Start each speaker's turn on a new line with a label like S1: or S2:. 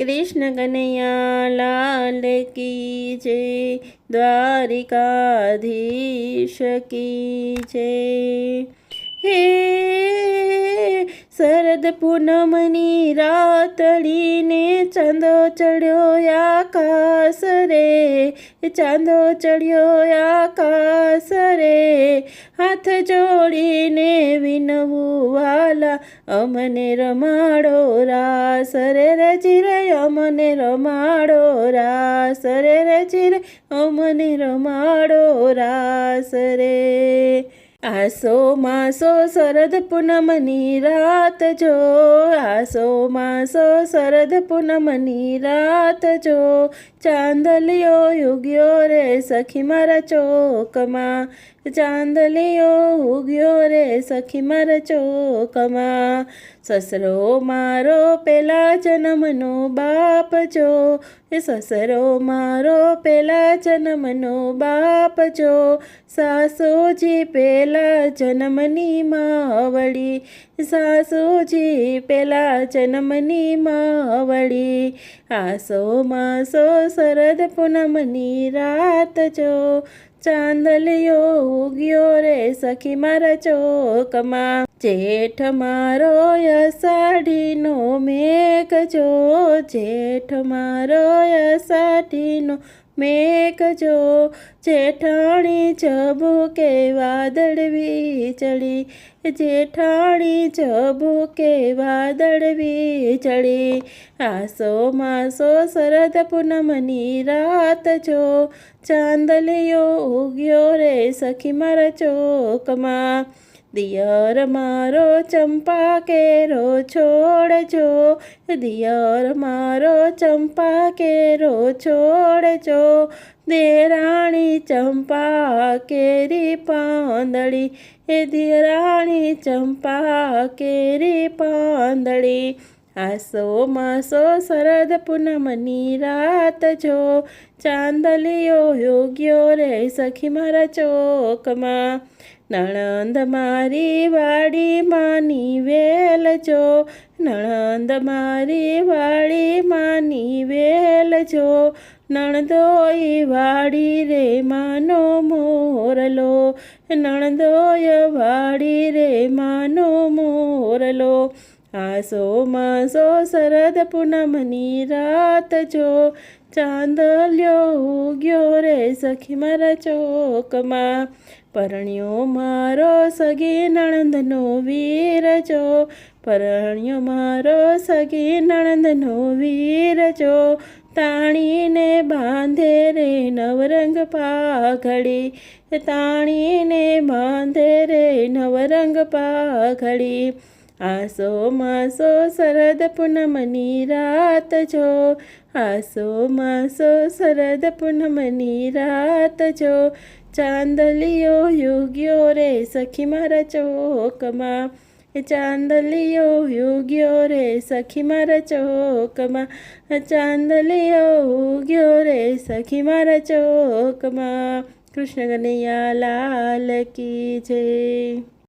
S1: કૃષ્ણ કનૈયા લાલ કી જય દ્વારિકાધીશ કી જય. હે શરદ પૂનમની રાતડીને ચાંદો ચડ્યો આકાશ રે, ચાંદો ચડ્યો આકાશ રે. હાથ જોડીને વિનવું વાલા અમને રમાડો રાસ રે રે ચિરે અમને રમાડો રાસ રે રે ચિરે અમને રમાડો રાસ રે. આસો માસો શરદ પૂનમની રાત જો આસો માસો શરદ પૂનમની રાત જો ચાંદલિયો ઉગ્યો રે સખી મારા ચોકમાં. ચાંદલિયો ઉગ્યો રે સખી મારા ચોકમાં. સસરો મારો પેલા જન્મનો બાપ જો એ સસરો મારો પેલા જન્મનો બાપ જો સાસોજી પેલા જન્મની માવડી. સાસુજી પેલા જન્મની માવળી આસો માસો શરદ પૂનમની રાત જો. ચાંદલિયો ઉગ્યો રે સખી મારા ચોકમાં. જેઠ મારો અષાઢીનો મેઘ જો. જેઠ મારો અષાઢીનો મેઘ જો જેઠાણી ચબુકે વાદળવી ચડી? જેઠાણી ચબુકે વાદળવી ચડી? આસો માસો શરદ પૂનમની રાત જો ચાંદલિયો ઉગ્યો રે સખી મારા ચોકમાં? દિયર મારો ચંપા કેરો છોડજો, દિયર મારો ચંપા કેરો છોડજો દેરાણી ચંપા કેરી પાંદડી, એ દેરાણી ચંપા કેરી પાંદડી. આસો માસો શરદ પૂનમની રાત જો ચાંદલીઓ યોગ્યો રે સખી મારા ચોકમાં. નણંદ મારી વાડી માની વેલ જો નણંદ મારી વાડી માની વેલ જો નણદોઈ વાડી રે માનો મોરલો. નણદોય વાડી રે માનો મોરલો. આસો માસો શરદ પૂનમની રાત જો ચાંદલ્યો ઉગ્યો રે સખી મારા ચોકમાં. પરણ્યો મારો સગી નણંદનો વીર જો. પરણ્યો મારો સગી નણંદનો વીર જો. તાણીને બાંધે રે નવરંગ પાઘડી. તાણીને બાંધે રે નવરંગ પાઘડી. આસો માસો શરદ પૂનમની રાત જો. આસો માસો શરદ પૂનમની રાત જો. ચાંદલિયો યુગ્યો રે સખી મારા ચોકમાં એ ચાંદલિયો યુગ્યો રે સખી મારા ચોકમાં ચાંદલિયો ઉગ્યો રે સખી મારા ચોકમાં કૃષ્ણ કનૈયા લાલ કી જય